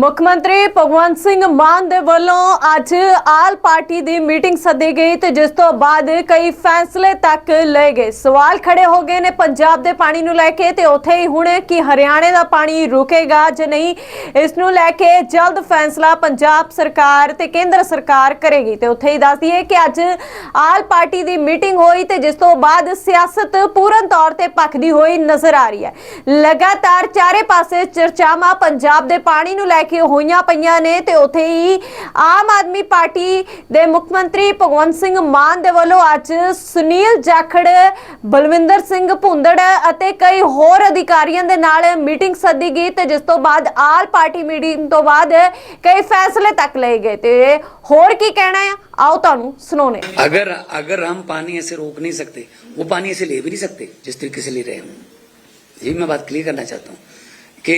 ਮੁੱਖ ਮੰਤਰੀ ਭਗਵੰਤ ਸਿੰਘ ਮਾਨ ਦੇ ਵੱਲੋਂ ਅੱਜ ਆਲ ਪਾਰਟੀ ਦੀ ਮੀਟਿੰਗ ਸੱਦੀ ਗਈ ਤੇ ਜਿਸ ਤੋਂ ਬਾਅਦ ਕਈ ਫੈਸਲੇ ਤੱਕ ਲਏ ਗਏ। ਸਵਾਲ ਖੜੇ ਹੋ ਗਏ ਨੇ ਪੰਜਾਬ ਦੇ ਪਾਣੀ ਨੂੰ ਲੈ ਕੇ ਤੇ ਉੱਥੇ ਹੀ ਹੁਣ ਕਿ ਹਰਿਆਣੇ ਦਾ ਪਾਣੀ ਰੁਕੇਗਾ ਜਾਂ ਨਹੀਂ, ਇਸ ਨੂੰ ਲੈ ਕੇ ਜਲਦ ਫੈਸਲਾ ਪੰਜਾਬ ਸਰਕਾਰ ਤੇ ਕੇਂਦਰ ਸਰਕਾਰ ਕਰੇਗੀ। ਤੇ ਉੱਥੇ ਹੀ ਦੱਸਦੀ ਹੈ ਕਿ ਅੱਜ ਆਲ ਪਾਰਟੀ ਦੀ ਮੀਟਿੰਗ ਹੋਈ ਤੇ ਜਿਸ ਤੋਂ ਬਾਅਦ ਸਿਆਸਤ ਪੂਰਨ ਤੌਰ ਤੇ ਭਖਦੀ ਹੋਈ ਨਜ਼ਰ ਆ ਰਹੀ ਹੈ। ਲਗਾਤਾਰ ਚਾਰੇ ਪਾਸੇ ਚਰਚਾਵਾਂ ਪੰਜਾਬ ਦੇ ਪਾਣੀ ਨੂੰ ਲੈ ਕੇ ਹੋਈਆਂ ਪਈਆਂ ਨੇ ਤੇ ਉੱਥੇ ਹੀ ਆਮ ਆਦਮੀ ਪਾਰਟੀ ਦੇ ਮੁੱਖ ਮੰਤਰੀ ਭਗਵੰਤ ਸਿੰਘ ਮਾਨ ਦੇ ਵੱਲੋਂ ਅੱਜ ਸੁਨੀਲ ਜਾਖੜ ਬਲਵਿੰਦਰ ਸਿੰਘ ਭੁੰਦੜ ਅਤੇ ਕਈ ਹੋਰ ਅਧਿਕਾਰੀਆਂ ਦੇ ਨਾਲ ਮੀਟਿੰਗ ਸੱਦੀ ਗਈ ਤੇ ਜਿਸ ਤੋਂ ਬਾਅਦ ਆਲ ਪਾਰਟੀ ਮੀਟਿੰਗ ਤੋਂ ਬਾਅਦ ਕਈ ਫੈਸਲੇ ਤੱਕ ਲਏ ਗਏ ਤੇ ਹੋਰ ਕੀ ਕਹਿਣਾ ਹੈ ਆਓ ਤੁਹਾਨੂੰ ਸੁਣਾਉਣੇ अगर अगर हम पानी ऐसे रोक नहीं सकते वो पानी ऐसे ले भी नहीं सकते जिस तरीके से ले रहे हैं ये मैं बात क्लियर करना चाहता हूँ कि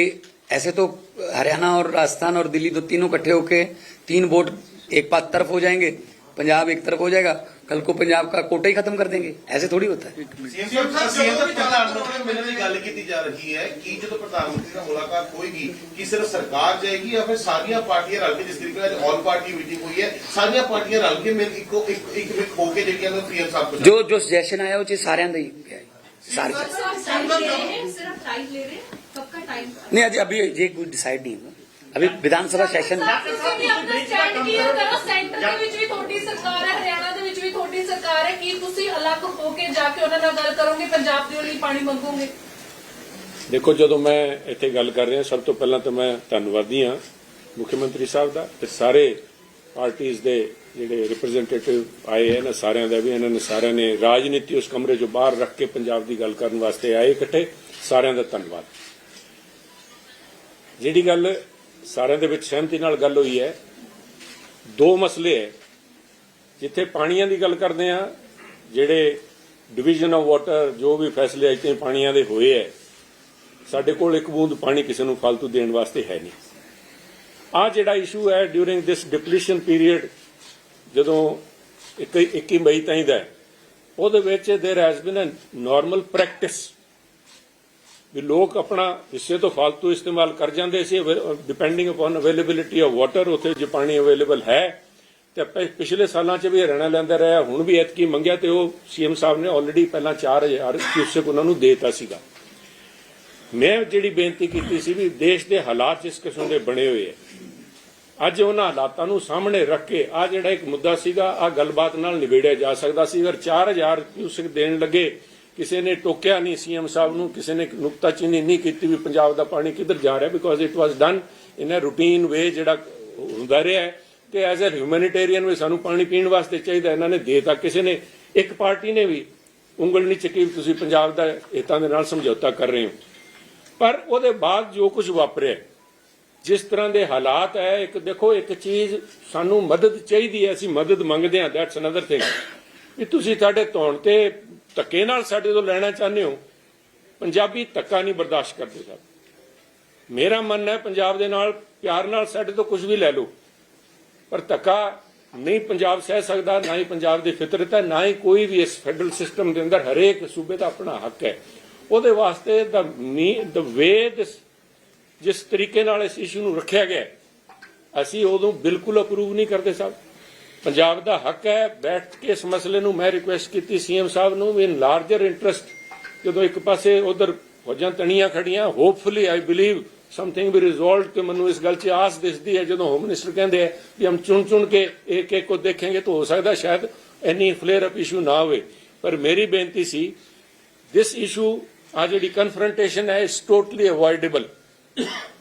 ऐसे तो हरियाणा और राजस्थान और दिल्ली तो तीनों इकट्ठे होके तीन वोट एक पास तरफ हो जाएंगे पंजाब एक तरफ हो जाएगा कल को पंजाब का कोटा ही खत्म कर देंगे ऐसे थोड़ी होता है ਸੀਐਮ ਸਾਹਿਬ ਸੀਐਮ ਪ੍ਰਧਾਨ ਮੰਤਰੀ ਨਾਲ ਮਿਲਣ ਦੀ ਗੱਲ ਕੀਤੀ ਜਾ ਰਹੀ ਹੈ ਕਿ ਜਦੋਂ ਪ੍ਰਧਾਨ ਮੰਤਰੀ ਨਾਲ ਮੁਲਾਕਾਤ ਹੋਏਗੀ ਕਿ ਸਿਰਫ ਸਰਕਾਰ ਜਾਏਗੀ ਜਾਂ ਫਿਰ ਸਾਰੀਆਂ ਪਾਰਟੀਆਂ ਰਲ ਕੇ ਜਿਸ ਤਰੀਕੇ ਨਾਲ ਆਲ ਪਾਰਟੀ ਮੀਟਿੰਗ ਹੋਈ ਹੈ ਸਾਰੀਆਂ ਪਾਰਟੀਆਂ ਰਲ ਕੇ ਮਿਲ ਇੱਕੋ ਇੱਕ ਇੱਕ ਇੱਕ ਹੋ ਕੇ ਜਿਹੜੀਆਂ ਨੇ ਸੀਐਮ ਸਾਹਿਬ ਕੋਲ जो जो सजेशन आया वो चीज सारे अंदर ही है सारे टाइम ले रहे हैं सिर्फ नहीं अभी अभी ये कोई डिसाइड नहीं हुआ अभी विधानसभा सेशन ਤੁਸੀਂ ਵੀ ਆਪਣਾ ਸਟੈਂਡ ਕਲੀਅਰ ਕਰੋ ਸੈਂਟਰ ਦੇ ਵਿੱਚ ਵੀ ਤੁਹਾਡੀ ਸਰਕਾਰ ਹੈ ਹਰਿਆਣਾ ਦੇ ਵਿੱਚ ਵੀ ਤੁਹਾਡੀ ਸਰਕਾਰ ਹੈ ਕੀ ਤੁਸੀਂ ਅਲੱਗ ਹੋ ਕੇ ਜਾ ਕੇ ਉਹਨਾਂ ਨਾਲ ਗੱਲ ਕਰੋਗੇ ਪੰਜਾਬ ਦੇ ਲਈ ਪਾਣੀ ਮੰਗੋਗੇ ਦੇਖੋ ਜਦੋਂ ਮੈਂ ਇੱਥੇ ਗੱਲ ਕਰ ਰਿਹਾ ਸਭ ਤੋਂ ਪਹਿਲਾਂ ਤਾਂ ਮੈਂ ਧੰਨਵਾਦੀ ਹਾਂ ਮੁੱਖ ਮੰਤਰੀ ਸਾਹਿਬ ਦਾ ਤੇ ਸਾਰੇ ਪਾਰਟੀਆਂ ਦੇ ਜਿਹੜੇ ਰਿਪਰੈਜ਼ੈਂਟੇਟਿਵ ਆਏ ਹਨ ਸਾਰਿਆਂ ਦਾ ਵੀ ਇਹਨਾਂ ਨੇ ਸਾਰਿਆਂ ਨੇ ਰਾਜਨੀਤੀ ਉਸ ਕਮਰੇ ਚੋਂ ਬਾਹਰ ਰੱਖ ਕੇ ਪੰਜਾਬ ਦੀ ਗੱਲ ਕਰਨ ਵਾਸਤੇ ਆਏ ਇਕੱਠੇ ਸਾਰਿਆਂ ਦਾ ਧੰਨਵਾਦ ਜਿਹੜੀ ਗੱਲ ਸਾਰਿਆਂ ਦੇ ਵਿੱਚ ਸਹਿਮਤੀ ਨਾਲ ਗੱਲ ਹੋਈ ਹੈ, ਦੋ ਮਸਲੇ ਹੈ। ਜਿੱਥੇ ਪਾਣੀਆਂ ਦੀ ਗੱਲ ਕਰਦੇ ਆ ਜਿਹੜੇ ਡਿਵੀਜ਼ਨ ਆਫ ਵਾਟਰ ਜੋ ਵੀ ਫੈਸਲੇ ਇੱਥੇ ਪਾਣੀਆਂ ਦੇ ਹੋਏ ਹੈ, ਸਾਡੇ ਕੋਲ ਇੱਕ ਬੂੰਦ ਪਾਣੀ ਕਿਸੇ ਨੂੰ ਫालतू ਦੇਣ ਵਾਸਤੇ ਹੈ ਨਹੀਂ। ਆ ਜਿਹੜਾ ਇਸ਼ੂ ਹੈ ਡਿਊਰਿੰਗ ਦਿਸ ਡਿਪਲੀਸ਼ਨ ਪੀਰੀਅਡ ਜਦੋਂ 21 ਮਈ ਤਾਈਂ ਦਾ ਉਹਦੇ ਵਿੱਚ there has been a normal practice ਵੀ ਲੋਕ ਆਪਣਾ ਹਿੱਸੇ ਤੋਂ ਫालतू ਇਸਤੇਮਾਲ ਕਰ ਜਾਂਦੇ ਸੀ depending upon availability of water ਉੱਥੇ ਜੇ ਪਾਣੀ ਅਵੇਲੇਬਲ ਹੈ, ਤੇ ਪਿਛਲੇ ਸਾਲਾਂ 'ਚ ਵੀ ਹਰਿਆਣਾ ਲੈਂਦਾ ਰਿਹਾ, ਹੁਣ ਵੀ ਐਤਕੀ ਮੰਗਿਆ ਤੇ ਉਹ ਸੀਐਮ ਸਾਹਿਬ ਨੇ ਆਲਰੇਡੀ ਪਹਿਲਾਂ 4000 ਕਿਊਸੈਕ ਉਹਨਾਂ ਨੂੰ ਦੇਤਾ ਸੀਗਾ। ਮੈਂ ਜਿਹੜੀ ਬੇਨਤੀ ਕੀਤੀ ਸੀ ਵੀ ਦੇਸ਼ ਦੇ ਹਾਲਾਤ ਜਿਸ ਕਿਸਮ ਦੇ ਬਣੇ ਹੋਏ ਹੈ ਅੱਜ ਉਹਨਾਂ ਹਾਲਾਤਾਂ ਨੂੰ ਸਾਹਮਣੇ ਰੱਖ ਕੇ ਆ ਜਿਹੜਾ ਇੱਕ ਮੁੱਦਾ ਸੀਗਾ ਆ ਗੱਲਬਾਤ ਨਾਲ ਨਿਬੇੜਿਆ ਜਾ ਸਕਦਾ ਸੀ। ਅਗਰ 4000 ਕਿਊਸਕ ਦੇਣ ਲੱਗੇ ਕਿਸੇ ਨੇ ਟੋਕਿਆ ਨਹੀਂ ਸੀਐਮ ਸਾਹਿਬ ਨੂੰ, ਕਿਸੇ ਨੇ ਨੁਕਤਾਚੀਨੀ ਨਹੀਂ ਕੀਤੀ ਵੀ ਪੰਜਾਬ ਦਾ ਪਾਣੀ ਕਿੱਧਰ ਜਾ ਰਿਹਾ because it was done in a routine way ਜਿਹੜਾ ਹੁੰਦਾ ਰਿਹਾ ਹੈ ਕਿ ਐਜ਼ ਅ ਹਿਊਮੈਨਿਟੇਰੀਅਨ ਵੀ ਸਾਨੂੰ ਪਾਣੀ ਪੀਣ ਵਾਸਤੇ ਚਾਹੀਦਾ ਇਹਨਾਂ ਨੇ ਦੇਤਾ। ਕਿਸੇ ਨੇ, ਇੱਕ ਪਾਰਟੀ ਨੇ ਵੀ ਉਂਗਲ ਨਹੀਂ ਚੱਕੀ ਵੀ ਤੁਸੀਂ ਪੰਜਾਬ ਦਾ ਹਿੱਤਾਂ ਦੇ ਨਾਲ ਸਮਝੌਤਾ ਕਰ ਰਹੇ ਹੋ। ਪਰ ਉਹਦੇ ਬਾਅਦ ਜੋ ਕੁਝ ਵਾਪਰਿਆ, ਜਿਸ ਤਰ੍ਹਾਂ ਦੇ ਹਾਲਾਤ ਹੈ, ਇੱਕ ਦੇਖੋ, ਇੱਕ ਚੀਜ਼ ਸਾਨੂੰ ਮਦਦ ਚਾਹੀਦੀ ਹੈ, ਅਸੀਂ ਮਦਦ ਮੰਗਦੇ ਹਾਂ ਦੈਟਸ ਅਨਦਰ ਥਿੰਗ ਵੀ ਤੁਸੀਂ ਸਾਡੇ ਧੌਣ ਤੇ ਧੱਕੇ ਨਾਲ ਸਾਡੇ ਤੋਂ ਲੈਣਾ ਚਾਹੁੰਦੇ ਹੋ, ਪੰਜਾਬੀ ਧੱਕਾ ਨਹੀਂ ਬਰਦਾਸ਼ਤ ਕਰਦੇ ਸਾਹਿਬ ਮੇਰਾ ਮਨ ਹੈ ਪੰਜਾਬ ਦੇ ਨਾਲ, ਪਿਆਰ ਨਾਲ ਸਾਡੇ ਤੋਂ ਕੁਝ ਵੀ ਲੈ ਲਓ। ਪਰ ਧੱਕਾ ਨਹੀਂ ਪੰਜਾਬ ਸਹਿ ਸਕਦਾ, ਨਾ ਹੀ ਪੰਜਾਬ ਦੀ ਫਿਤਰਤ ਹੈ, ਨਾ ਹੀ ਕੋਈ ਵੀ ਇਸ ਫੈਡਰਲ ਸਿਸਟਮ ਦੇ ਅੰਦਰ ਹਰੇਕ ਸੂਬੇ ਦਾ ਆਪਣਾ ਹੱਕ ਹੈ। ਉਹਦੇ ਵਾਸਤੇ ਦਾ ਦ ਵੇ ਦਿਸ ਜਿਸ ਤਰੀਕੇ ਨਾਲ ਇਸ ਇਸ਼ੂ ਨੂੰ ਰੱਖਿਆ ਗਿਆ ਅਸੀਂ ਉਦੋਂ ਬਿਲਕੁਲ ਅਪਰੂਵ ਨਹੀਂ ਕਰਦੇ ਸਾਹਿਬ ਪੰਜਾਬ ਦਾ ਹੱਕ ਹੈ ਬੈਠ ਕੇ ਇਸ ਮਸਲੇ ਨੂੰ ਮੈਂ ਰਿਕੁਐਸਟ ਕੀਤੀ ਸੀਐਮ ਸਾਹਿਬ ਨੂੰ ਵੀ ਇਨ ਲਾਰਜਰ ਇੰਟਰਸਟ ਜਦੋਂ ਇੱਕ ਪਾਸੇ ਉਧਰ ਫੌਜਾਂ ਤਣੀਆਂ ਖੜੀਆਂ hopefully I believe something we resolve ਤੇ ਮੈਨੂੰ ਇਸ ਗੱਲ 'ਚ ਆਸ ਦਿਸਦੀ ਹੈ, ਜਦੋਂ ਹੋਮ ਮਿਨਿਸਟਰ ਕਹਿੰਦੇ ਆ ਕਿ ਹਮ ਚੁਣ ਚੁਣ ਕੇ ਇੱਕ ਇੱਕ ਕੋ ਦੇਖेंगे ਤਾਂ ਹੋ ਸਕਦਾ ਸ਼ਾਇਦ ਇੰਨੀ ਫਲੇਅਰ ਅਪ ਇਸ਼ੂ ਨਾ ਹੋਵੇ। ਪਰ ਮੇਰੀ ਬੇਨਤੀ ਸੀ ਦਿਸ ਇਸ਼ੂ ਆ ਜਿਹੜੀ ਕਨਫਰੰਟੇਸ਼ਨ ਹੈ is totally avoidable